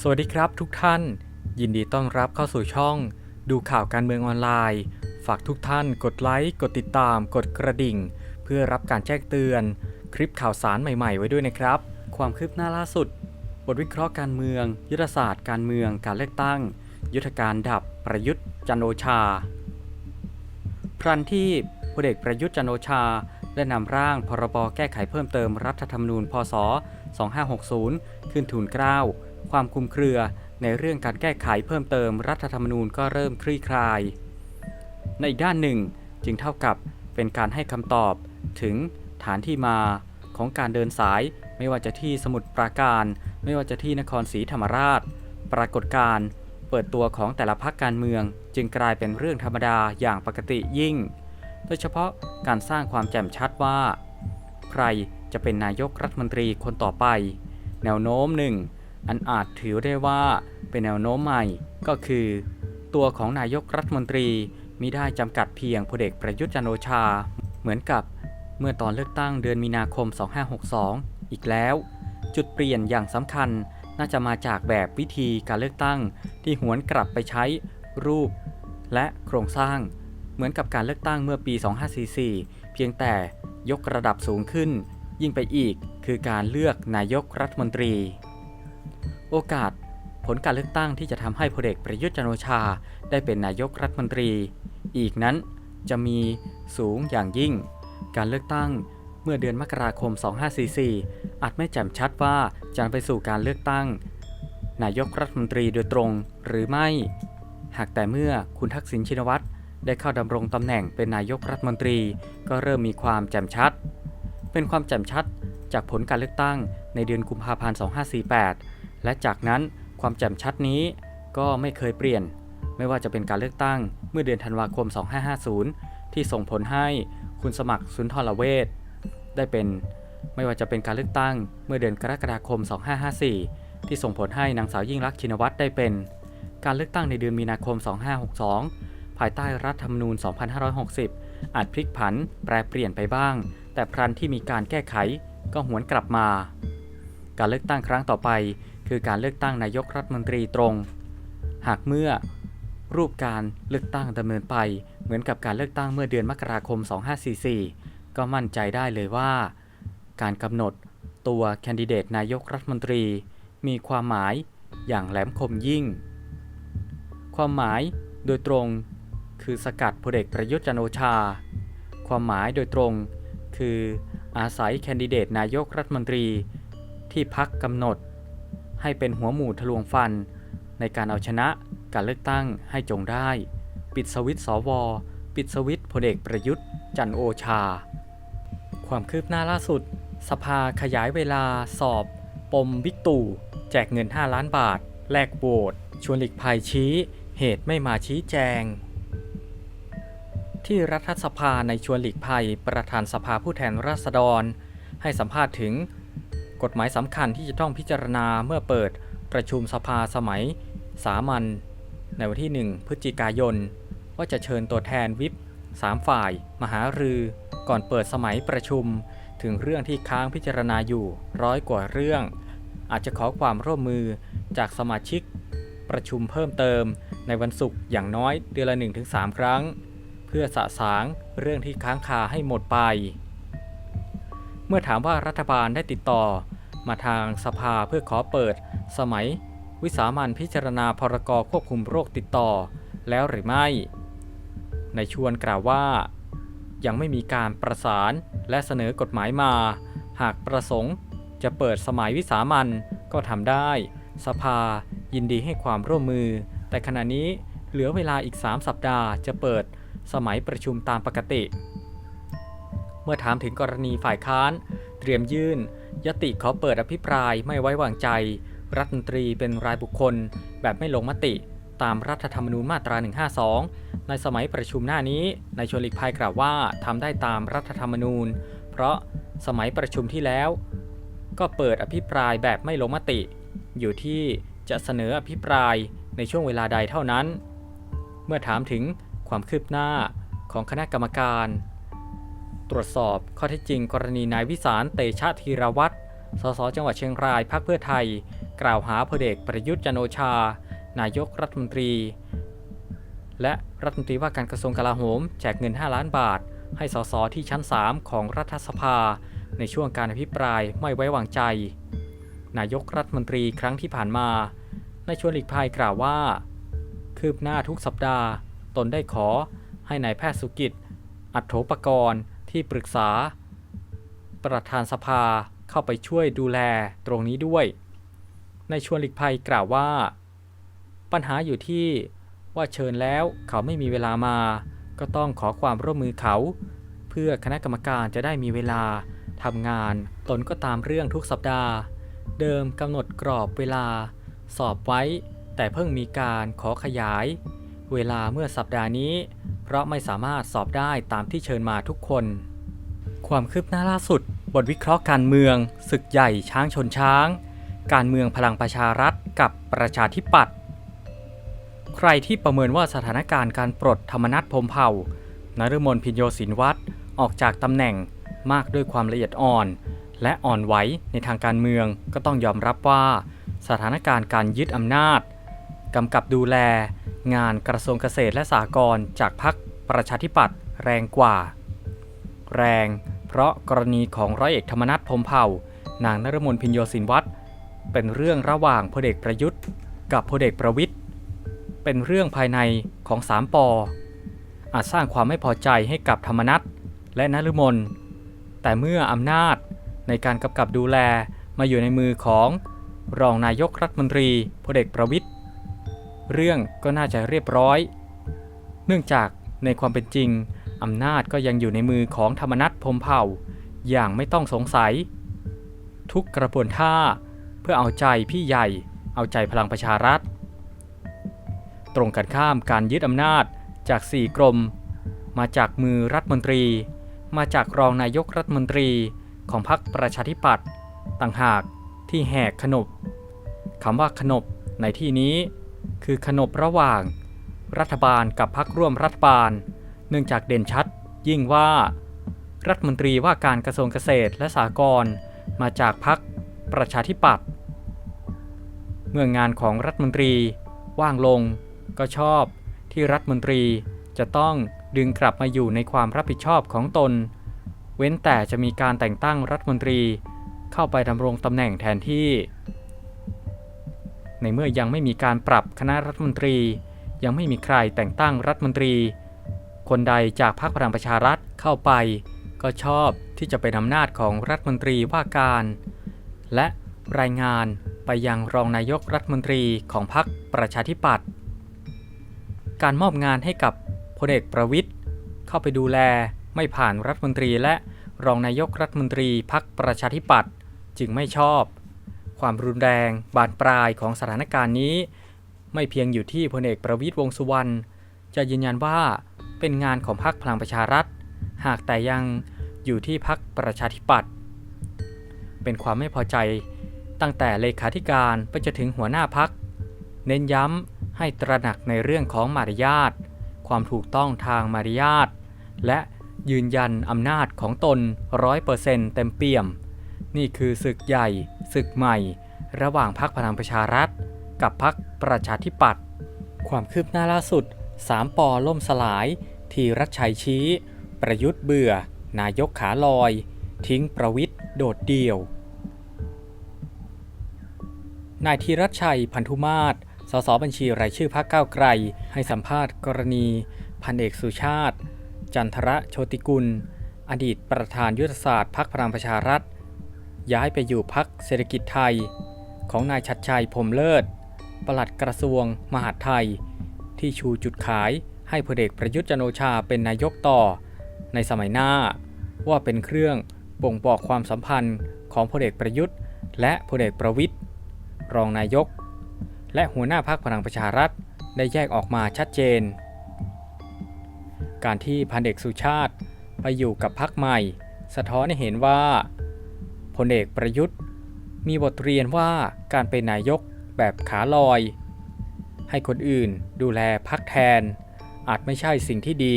สวัสดีครับทุกท่าน ยินดีต้อนรับเข้าสู่ช่อง ดูข่าวการเมืองออนไลน์ ฝากทุกท่านกดไลค์ กดติดตาม กดกระดิ่ง เพื่อรับการแจ้งเตือน คลิปข่าวสารใหม่ๆ ไว้ด้วยนะครับ ความคืบหน้าล่าสุด บทวิเคราะห์การเมือง ยุทธศาสตร์การเมืองการเลือกตั้ง ยุทธการดับประยุทธ์จันโอชา พรันที่พลเอกประยุทธ์จันโอชาได้นำร่างพรบแก้ไขเพิ่มเติมรัฐธรรมนูญพศ 2560 ขึ้นทูลเกล้า ความคุมเครือ ในเรื่องการแก้ไขเพิ่มเติมรัฐธรรมนูญก็เริ่มคลี่คลาย ในอีกด้านหนึ่งจึงเท่ากับเป็นการให้คำตอบถึงฐานที่มาของการเดินสายไม่ว่าจะที่สมุทรปราการ ไม่ว่าจะที่นครศรีธรรมราช ปรากฏการเปิดตัวของแต่ละพักการเมือง จึงกลายเป็นเรื่องธรรมดาอย่างปกติยิ่ง โดยเฉพาะการสร้างความแจ่มชัดว่า ใครจะเป็นนายกรัฐมนตรีคนต่อไป แนวโน้มหนึ่ง อันอาจถือได้ว่าเป็นแนวโน้มใหม่ก็คือ ตัวของนายกรัฐมนตรีมิได้จำกัดเพียงพลเอกประยุทธ์จันโอชา เหมือนกับเมื่อตอนเลือกตั้งเดือนมีนาคม 2562 อีกแล้ว จุดเปลี่ยนอย่างสำคัญน่าจะมาจากแบบวิธีการเลือกตั้งที่หวนกลับไปใช้รูป และโครงสร้าง เหมือนกับการเลือกตั้งเมื่อปี 2544 เพียงแต่ยกระดับสูงขึ้น ยิ่งไปอีกคือการเลือกนายกรัฐมนตรี โอกาสผลการเลือกตั้งที่จะทำให้พลเอกประยุทธ์จันโอชา ได้เป็นนายกรัฐมนตรี อีกนั้นจะมีสูงอย่างยิ่ง การเลือกตั้งเมื่อเดือนมกราคม 2544 อาจไม่แจ่มชัดว่าจะไปสู่การเลือกตั้ง นายกรัฐมนตรีโดยตรงหรือไม่ หากแต่เมื่อคุณทักษิณชินวัตรได้เข้าดำรงตำแหน่งเป็นนายกรัฐมนตรี ก็เริ่มมีความแจ่มชัด เป็นความแจ่มชัด จากผลการเลือกตั้งในเดือนกุมภาพันธ์ 2548 และจากนั้นความแจ่มชัดนี้ก็ไม่เคยเปลี่ยน ไม่ว่าจะเป็นการเลือกตั้งเมื่อเดือนธันวาคม 2550 ที่ส่งผลให้คุณสมัครสุนทรเวชได้เป็น ไม่ว่าจะเป็นการเลือกตั้งเมื่อเดือนกรกฎาคม 2554 ที่ส่งผลให้นางสาวยิ่งลักชินวัตรได้เป็น การเลือกตั้งในเดือนมีนาคม 2562 ภายใต้รัฐธรรมนูญ 2560 อาจพลิกผันแปรเปลี่ยนไปบ้าง แต่พรันที่มีการแก้ไข ก็หวนกลับมา การเลือกตั้งครั้งต่อไป คือการเลือกตั้งนายกรัฐมนตรีตรง หากเมื่อรูปการเลือกตั้งดำเนินไป เหมือนกับการเลือกตั้งเมื่อเดือนมกราคม 2544 ก็มั่นใจได้เลยว่า การกำหนดตัวแคนดิเดตนายกรัฐมนตรี มีความหมายอย่างแหลมคมยิ่ง ความหมายโดยตรงคือสกัดพลเอกประยุทธ์จันโอชา ความหมายโดยตรงคือ อาศัยแคนดิเดตนายกรัฐมนตรี ที่พักกำหนด ให้เป็นหัวหมู่ทะลวงฟัน ในการเอาชนะการเลือกตั้งให้จงได้ ปิดสวิตสว ปิดสวิตพลเอกประยุทธ์จันโอชา ความคืบหน้าล่าสุด สภาขยายเวลาสอบ ปมบิ๊กตู่ แจกเงิน 5 ล้านบาท แลกโหวตชวนหลีกภัยชี้ เหตุไม่มาชี้แจง ที่รัฐสภาในชวนหลีกภัย ประธานสภาผู้แทนราษฎร ให้สัมภาษณ์ถึง กฎหมายสำคัญที่จะต้องพิจารณาเมื่อเปิดประชุมสภาสมัย สามัญในวันที่ 1 พฤศจิกายน ว่าจะเชิญตัวแทนวิป3ฝ่าย มหารือ ก่อนเปิดสมัยประชุม ถึงเรื่องที่ค้างพิจารณาอยู่ร้อยกว่าเรื่อง อาจจะขอความร่วมมือจากสมาชิก ประชุมเพิ่มเติม ในวันศุกร์อย่างน้อยเดือนละ 1-3 ครั้ง พื่อสะสางเรื่องที่ค้างคาให้หมดไป เมื่อถามว่ารัฐบาลได้ติดต่อมาทางสภาเพื่อขอเปิด สมัย วิสามันพิจารณาพรกควบคุมโรคติดต่อแล้วหรือไม่ ในชวนกล่าวว่า ยังไม่มีการประสานและเสนอกฎหมายมา หากประสงค์จะเปิดสมัยวิสามันก็ทำได้ สภายินดีให้ความร่วมมือ แต่ขณะนี้เหลือเวลาอีก 3 สัปดาห์จะเปิด สมัยประชุมตามปกติ เมื่อถามถึงกรณีฝ่ายค้าน เตรียมยื่น ยติขอเปิดอภิปรายไม่ไว้วางใจ รัฐมนตรีเป็นรายบุคคล แบบไม่ลงมติ ตามรัฐธรรมนูญมาตรา 152 ในสมัยประชุมหน้านี้นายชวนหลีกภัยกล่าวว่าทำได้ตามรัฐธรรมนูญ เพราะสมัยประชุมที่แล้ว ก็เปิดอภิปรายแบบไม่ลงมติ อยู่ที่จะเสนออภิปรายในช่วงเวลาใดเท่านั้น เมื่อถามถึง ความคืบหน้าของคณะกรรมการ ตรวจสอบข้อเท็จจริง กรณีนายวิสารเตชะธีรวัตรสสจังหวัดเชียงรายพรรคเพื่อไทย กล่าวหาพลเอกประยุทธ์จันโอชา นายกรัฐมนตรี และรัฐมนตรีว่าการกระทรวงกลาโหม แจกเงิน 5 ล้านบาท ให้สสที่ชั้น 3 ของรัฐสภา ในช่วงการอภิปรายไม่ไว้วางใจ นายกรัฐมนตรีครั้งที่ผ่านมา ในชวนหลีกภัยกล่าวว่า คืบหน้าทุกสัปดาห์ ตนได้ขอให้นายแพทย์สุกิจ อัตโถปกรณ์ที่ปรึกษา ประธานสภาเข้าไปช่วยดูแลตรงนี้ด้วย ในชวนหลีกภัยกล่าวว่า ปัญหาอยู่ที่ว่าเชิญแล้วเขาไม่มีเวลามา ก็ต้องขอความร่วมมือเขา เพื่อคณะกรรมการจะได้มีเวลาทำงานตนก็ตามเรื่องทุกสัปดาห์ เดิมกำหนดกรอบเวลา สอบไว้ แต่เพิ่งมีการขอขยาย เวลาเมื่อสัปดาห์นี้ เพราะไม่สามารถสอบได้ตามที่เชิญมาทุกคน ความคืบหน้าล่าสุด บทวิเคราะห์การเมือง ศึกใหญ่ช้างชนช้าง การเมืองพลังประชารัฐกับประชาธิปัตย์ใครที่ประเมินว่าสถานการณ์การปลดธรรมนัฐพมเผ่านฤมลพิญโยศินวัตรออกจากตำแหน่งมากด้วยความละเอียดอ่อน และอ่อนไหวในทางการเมืองก็ต้องยอมรับว่า สถานการณ์การยึดอำนาจกำกับดูแล งานกระทรวงเกษตรและสหกรณ์จากพรรคประชาธิปัตย์แรงกว่า แรงเพราะกรณีของร้อยเอกธรรมนัฐพมเผ่านางนรมนพิญโยศินวัตรเป็นเรื่องระหว่างพลเอกประยุทธ์ กับพลเอกประวิทย์เป็นเรื่องภายในของสามปออาจสร้างความไม่พอใจให้กับธรรมนัฐและนฤมลแต่เมื่ออำนาจในการกำกับดูแลมาอยู่ในมือของรองนายกรัฐมนตรีพลเอกประวิทย์ เรื่องก็น่าจะเรียบร้อย เนื่องจากในความเป็นจริงอำนาจก็ยังอยู่ในมือของธรรมนัฐพมเผ่า อย่างไม่ต้องสงสัย ทุกกระบวนท่าเพื่อเอาใจพี่ใหญ่ เอาใจพลังประชารัฐ ตรงกันข้ามการยึดอำนาจจาก4กรม มาจากมือรัฐมนตรี มาจากรองนายกรัฐมนตรีของพรรคประชาธิปัตย์ต่างหากที่แหกขนบคำว่าขนบในที่นี้ คือขนบระหว่าง รัฐบาลกับพรรคร่วมรัฐบาล เนื่องจากเด่นชัด ยิ่งว่า รัฐมนตรีว่าการกระทรวงเกษตรและสหกรณ์มาจากพรรคประชาธิปัตย์เมื่องานของรัฐมนตรีว่างลงก็ชอบที่รัฐมนตรีจะต้องดึงกลับมาอยู่ในความรับผิดชอบของตน เว้นแต่จะมีการแต่งตั้งรัฐมนตรีเข้าไปดำรงตำแหน่งแทนที่ ในเมื่อยังไม่มีการปรับคณะรัฐมนตรี ยังไม่มีใครแต่งตั้งรัฐมนตรี คนใดจากพรรคพลังประชารัฐเข้าไป ก็ชอบที่จะเป็นอำนาจของรัฐมนตรีว่าการ และรายงานไปยังรองนายกรัฐมนตรีของพรรคประชาธิปัตย์การมอบงานให้กับพลเอกประวิทย์เข้าไปดูแลไม่ผ่านรัฐมนตรีและรองนายกรัฐมนตรีพรรคประชาธิปัตย์จึงไม่ชอบ ความรุนแรงบานปลายของสถานการณ์นี้ ไม่เพียงอยู่ที่พลเอกประวิทย์วงสุวรรณจะยืนยันว่าเป็นงานของพรรคพลังประชารัฐ หากแต่ยังอยู่ที่พรรคประชาธิปัตย์เป็นความไม่พอใจตั้งแต่เลขาธิการไปจนถึงหัวหน้าพัก เน้นย้ำให้ตระหนักในเรื่องของมารยาทความถูกต้องทางมารยาทและยืนยันอำนาจของตนร้อยเปอร์เซ็นต์เต็มเปี่ยม นี่คือศึกใหญ่ ศึกใหม่ ระหว่างพรรคพลังประชารัฐ กับพรรคประชาธิปัตย์ความคืบหน้าล่าสุด 3ปอล่มสลาย ทีรัชชัยชี้ ประยุทธ์เบื่อ นายกขาลอย ทิ้งประวิทย์โดดเดี่ยว นายธีรัชชัยพันธุมาศสสบัญชีรายชื่อพรรคก้าวไกล ให้สัมภาษณ์กรณีพันเอกสุชาติ จันทระโชติกุล อดีตประธานยุทธศาสตร์พรรคพลังประชารัฐ ย้ายไปอยู่พรรคเศรษฐกิจไทย ของนายชัดชัยพรมเลิศ ปลัดกระทรวง มหาดไทย ที่ชูจุดขายให้พลเอกประยุทธ์จันทร์โอชาเป็นนายกต่อ ในสมัยหน้า ว่าเป็นเครื่องบ่งบอกความสัมพันธ์ของพลเอกประยุทธ์ และพลเอกประวิทย์รองนายก และหัวหน้าพรรคพลังประชารัฐได้แยกออกมาชัดเจน การที่พันเอกสุชาติไปอยู่กับพรรคใหม่ สะท้อนให้เห็นว่า พลเอกประยุทธ์ มีบทเรียนว่าการเป็นนายกแบบขาลอย ให้คนอื่นดูแลพักแทน อาจไม่ใช่สิ่งที่ดี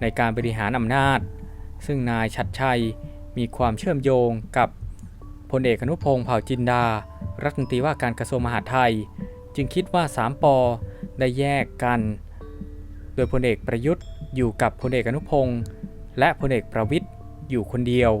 ในการบริหารอำนาจ ซึ่งนายชัดชัยมีความเชื่อมโยงกับพลเอกอนุพงษ์เผ่าจินดา รัฐมนตรีว่าการกระทรวงมหาดไทย จึงคิดว่า 3ปอได้แยกกัน โดยพลเอกประยุทธ์อยู่กับพลเอกอนุพงศ์และพลเอกประวิทย์อยู่คนเดียว